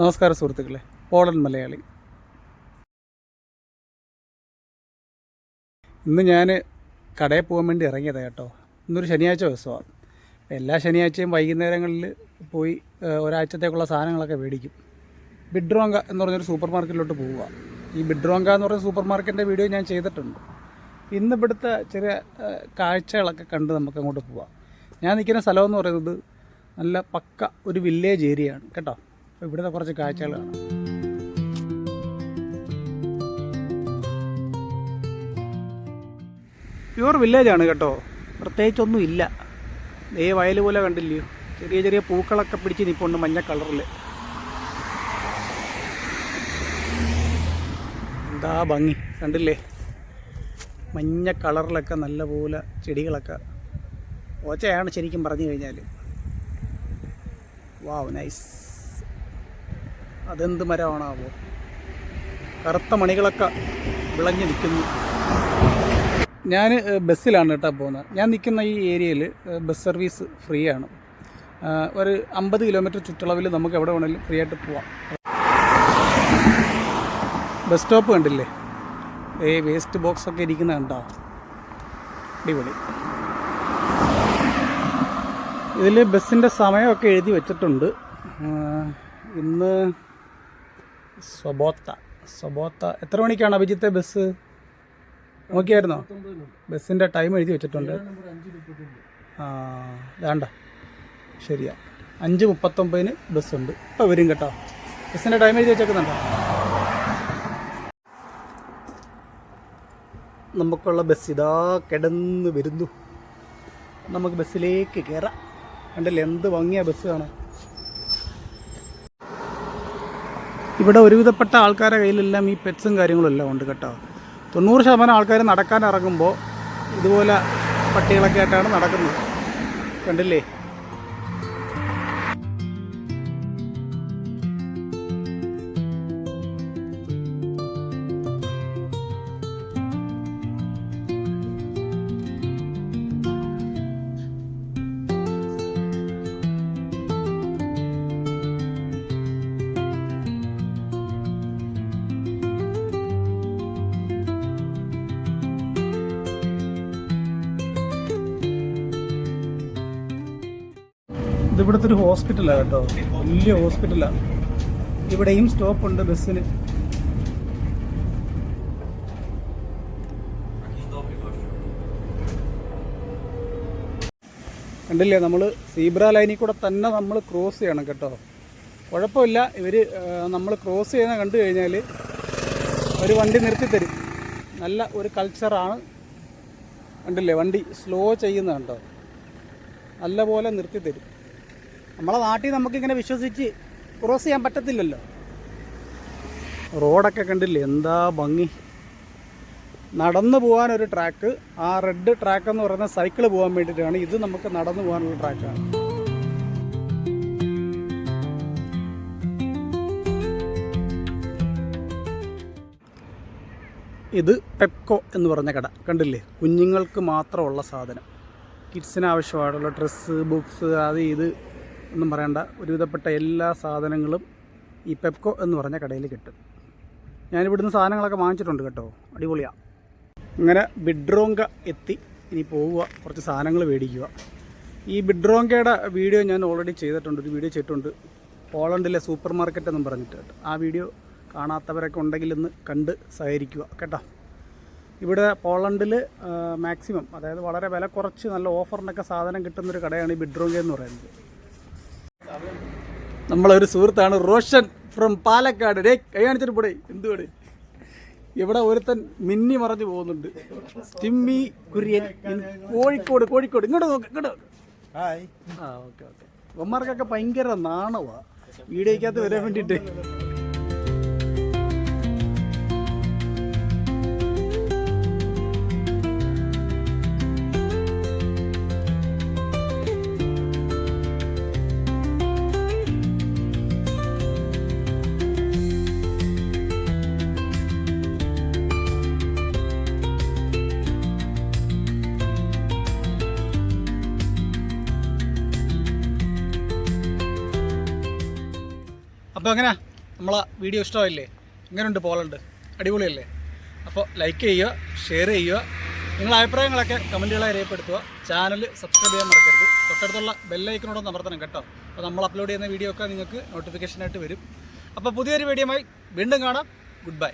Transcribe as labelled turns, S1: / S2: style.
S1: നമസ്കാരം സുഹൃത്തുക്കളെ. പോളൻ മലയാളി. ഇന്ന് ഞാൻ കടയിൽ പോകാൻ വേണ്ടി ഇറങ്ങിയതാണ് കേട്ടോ. ഇന്നൊരു ശനിയാഴ്ച ദിവസമാണ്. എല്ലാ ശനിയാഴ്ചയും വൈകുന്നേരങ്ങളിൽ പോയി ഒരാഴ്ചത്തേക്കുള്ള സാധനങ്ങളൊക്കെ മേടിക്കും. ബിഡ്രോങ്ക എന്ന് പറഞ്ഞൊരു സൂപ്പർ മാർക്കറ്റിലോട്ട് പോവുക. ഈ ബിഡ്രോങ്ക എന്ന് പറയുന്ന സൂപ്പർ മാർക്കറ്റിന്റെ വീഡിയോ ഞാൻ ചെയ്തിട്ടുണ്ട്. ഇന്ന് ഇവിടുത്തെ ചെറിയ കാഴ്ചകളൊക്കെ കണ്ട് നമുക്ക് അങ്ങോട്ട് പോവാം. ഞാൻ നിൽക്കുന്ന സ്ഥലം എന്ന് പറയുന്നത് നല്ല പക്ക ഒരു വില്ലേജ് ഏരിയയാണ് കേട്ടോ. ഇവിടുത്തെ കുറച്ച് കാഴ്ചകൾ കാണാം. പ്യുവർ വില്ലേജാണ് കേട്ടോ. പ്രത്യേകിച്ചൊന്നും ഇല്ല. ദേ വയൽ പോലെ കണ്ടില്ലയോ ചെറിയ ചെറിയ പൂക്കളൊക്കെ പിടിച്ച് നിൽപ്പുണ്ട് മഞ്ഞ കളറിൽ എന്താ ഭംഗി? കണ്ടില്ലേ? മഞ്ഞ കളറിലൊക്കെ നല്ല പോലെ ചെടികളൊക്കെ. ഓച്ചയാണ് ശരിക്കും പറഞ്ഞു കഴിഞ്ഞാൽ വാവ് നൈസ് അതെന്ത് മരമാണാവോ. കറുത്ത മണികളൊക്കെ വിളഞ്ഞു നിൽക്കുന്നു. ഞാൻ ബസ്സിലാണ് കേട്ടോ പോകുന്നത്. ഞാൻ നിൽക്കുന്ന ഈ ഏരിയയിൽ ബസ് സർവീസ് ഫ്രീ ആണ് ഒരു അമ്പത് കിലോമീറ്റർ ചുറ്റളവിൽ നമുക്ക് എവിടെ വേണമെങ്കിലും ഫ്രീ ആയിട്ട് പോവാം. ബസ് സ്റ്റോപ്പ് കണ്ടില്ലേ? ഏ വേസ്റ്റ് ബോക്സ് ഒക്കെ ഇരിക്കുന്ന കണ്ടോ? അടിപൊളി. ഇതിൽ ബസ്സിന്റെ സമയമൊക്കെ എഴുതി വെച്ചിട്ടുണ്ട്. ഇന്ന് സ്വബോത്ത. സ്വബോത്ത. എത്ര മണിക്കാണ് അഭിജിത്തെ ബസ്? നോക്കിയായിരുന്നോ? ബസ്സിന്റെ ടൈം എഴുതി വെച്ചിട്ടുണ്ട്. ആ വേണ്ട. ശരിയാ. അഞ്ച് മുപ്പത്തൊമ്പതിന് ബസ്സുണ്ട്. ഇപ്പോൾ വരും കേട്ടോ. ബസ്സിന്റെ ടൈം എഴുതി വെച്ചേക്കുന്നുണ്ടോ? നമുക്കുള്ള ബസ് ഇതാ കിടന്ന് വരുന്നു. നമുക്ക് ബസ്സിലേക്ക് കയറാം കണ്ടല്ലേ? എന്ത് ഭംഗിയാ ബസ് കാണാൻ. ഇവിടെ ഒരുവിധപ്പെട്ട ആൾക്കാരുടെ കയ്യിലെല്ലാം ഈ പെറ്റ്സും കാര്യങ്ങളും എല്ലാം ഉണ്ട് കേട്ടോ. തൊണ്ണൂറ് ശതമാനം ആൾക്കാർ നടക്കാൻ ഇറങ്ങുമ്പോൾ ഇതുപോലെ പട്ടികളൊക്കെ ആയിട്ടാണ് നടക്കുന്നത്. കണ്ടില്ലേ? ഇത് ഇവിടുത്തെ ഒരു ഹോസ്പിറ്റലാണ് കേട്ടോ. വലിയ ഹോസ്പിറ്റലാണ് ഇവിടെയും സ്റ്റോപ്പ് ഉണ്ട് ബസ്സിന്. കണ്ടില്ലേ നമ്മൾ സീബ്ര ലൈനിൽ കൂടെ തന്നെ നമ്മൾ ക്രോസ് ചെയ്യണം കേട്ടോ. കുഴപ്പമില്ല. ഇവർ നമ്മൾ ക്രോസ് ചെയ്യുന്ന കണ്ടു കഴിഞ്ഞാൽ ഒരു വണ്ടി നിർത്തി തരും നല്ല ഒരു കൾച്ചറാണ്. കണ്ടില്ലേ? വണ്ടി സ്ലോ ചെയ്യുന്നത് കണ്ടോ? നല്ലപോലെ നിർത്തി തരും നമ്മളെ നാട്ടിൽ നമുക്കിങ്ങനെ വിശ്വസിച്ച് ക്രോസ് ചെയ്യാൻ പറ്റത്തില്ലല്ലോ. റോഡൊക്കെ കണ്ടില്ലേ എന്താ ഭംഗി. നടന്നു ഒരു ട്രാക്ക് ആ റെഡ് ട്രാക്ക് എന്ന് പറയുന്ന സൈക്കിൾ പോകാൻ വേണ്ടിയിട്ടാണ് ഇത് നമുക്ക് നടന്നു പോകാനുള്ള ട്രാക്കാണ് ഇത് പെപ്കോ എന്ന് പറഞ്ഞ കട. കണ്ടില്ലേ? കുഞ്ഞുങ്ങൾക്ക് മാത്രമുള്ള സാധനം. കിഡ്സിന് ആവശ്യമായിട്ടുള്ള ഡ്രസ്സ് ബുക്സ് അത് ഇത്. ഒന്നും പറയണ്ട. ഒരുവിധപ്പെട്ട എല്ലാ സാധനങ്ങളും ഈ പെപ്കോ എന്ന് പറഞ്ഞ കടയിൽ കിട്ടും. ഞാനിവിടുന്ന് സാധനങ്ങളൊക്കെ വാങ്ങിച്ചിട്ടുണ്ട് കേട്ടോ. അടിപൊളിയാണ് അങ്ങനെ ബിഡ്രോങ്ക എത്തി. ഇനി പോവുക. കുറച്ച് സാധനങ്ങൾ മേടിക്കുക. ഈ ബിഡ്രോങ്കയുടെ വീഡിയോ ഞാൻ ഓൾറെഡി ചെയ്തിട്ടുണ്ട്. ഒരു വീഡിയോ ചെയ്തിട്ടുണ്ട്. പോളണ്ടിലെ സൂപ്പർ മാർക്കറ്റ് എന്നും പറഞ്ഞിട്ട് കേട്ടോ. ആ വീഡിയോ കാണാത്തവരൊക്കെ ഉണ്ടെങ്കിൽ ഇന്ന് കണ്ട് സഹകരിക്കുക കേട്ടോ. ഇവിടെ പോളണ്ടിൽ മാക്സിമം അതായത് വളരെ വില കുറച്ച് നല്ല ഓഫറിനൊക്കെ സാധനം കിട്ടുന്നൊരു കടയാണ് ഈ ബിഡ്രോങ്ക എന്ന് പറയുന്നത്. നമ്മളൊരു സുഹൃത്താണ് റോഷൻ ഫ്രം പാലക്കാട്. ഡേ കൈ കാണിച്ചിട്ട് പോടേ. എന്തുവാടേ? ഇവിടെ ഒരുത്തൻ മിന്നി മറഞ്ഞു പോകുന്നുണ്ട്. ടിമ്മി കുര്യൻ കോഴിക്കോട് കോഴിക്കോട്. ഇങ്ങോട്ട് നോക്ക് ഇങ്ങോട്ട്
S2: ഹായ്
S1: ആ ഓക്കെ ഓക്കെ. ഇവന്മാർക്കൊക്കെ ഭയങ്കര നാണവാ. വീഡിയോക്കകത്ത് വരാൻ വേണ്ടിയിട്ട് അപ്പോൾ എങ്ങനെയാ നമ്മളെ വീഡിയോ ഇഷ്ടമായില്ലേ? എങ്ങനെയുണ്ട് പോളുണ്ട് അടിപൊളിയല്ലേ? അപ്പോൾ ലൈക്ക് ചെയ്യുക ഷെയർ ചെയ്യുക. നിങ്ങളുടെ അഭിപ്രായങ്ങളൊക്കെ കമന്റുകളായി രേഖപ്പെടുത്തുക. ചാനൽ സബ്സ്ക്രൈബ് ചെയ്യാൻ മറക്കരുത്. തൊട്ടടുത്തുള്ള ബെല്ലൈക്കനോടൊന്ന് അമർത്തണം കേട്ടോ. അപ്പോൾ നമ്മൾ അപ്ലോഡ് ചെയ്യുന്ന വീഡിയോ ഒക്കെ നിങ്ങൾക്ക് നോട്ടിഫിക്കേഷനായിട്ട് വരും. അപ്പോൾ പുതിയൊരു വീഡിയോയുമായി വീണ്ടും കാണാം. Good bye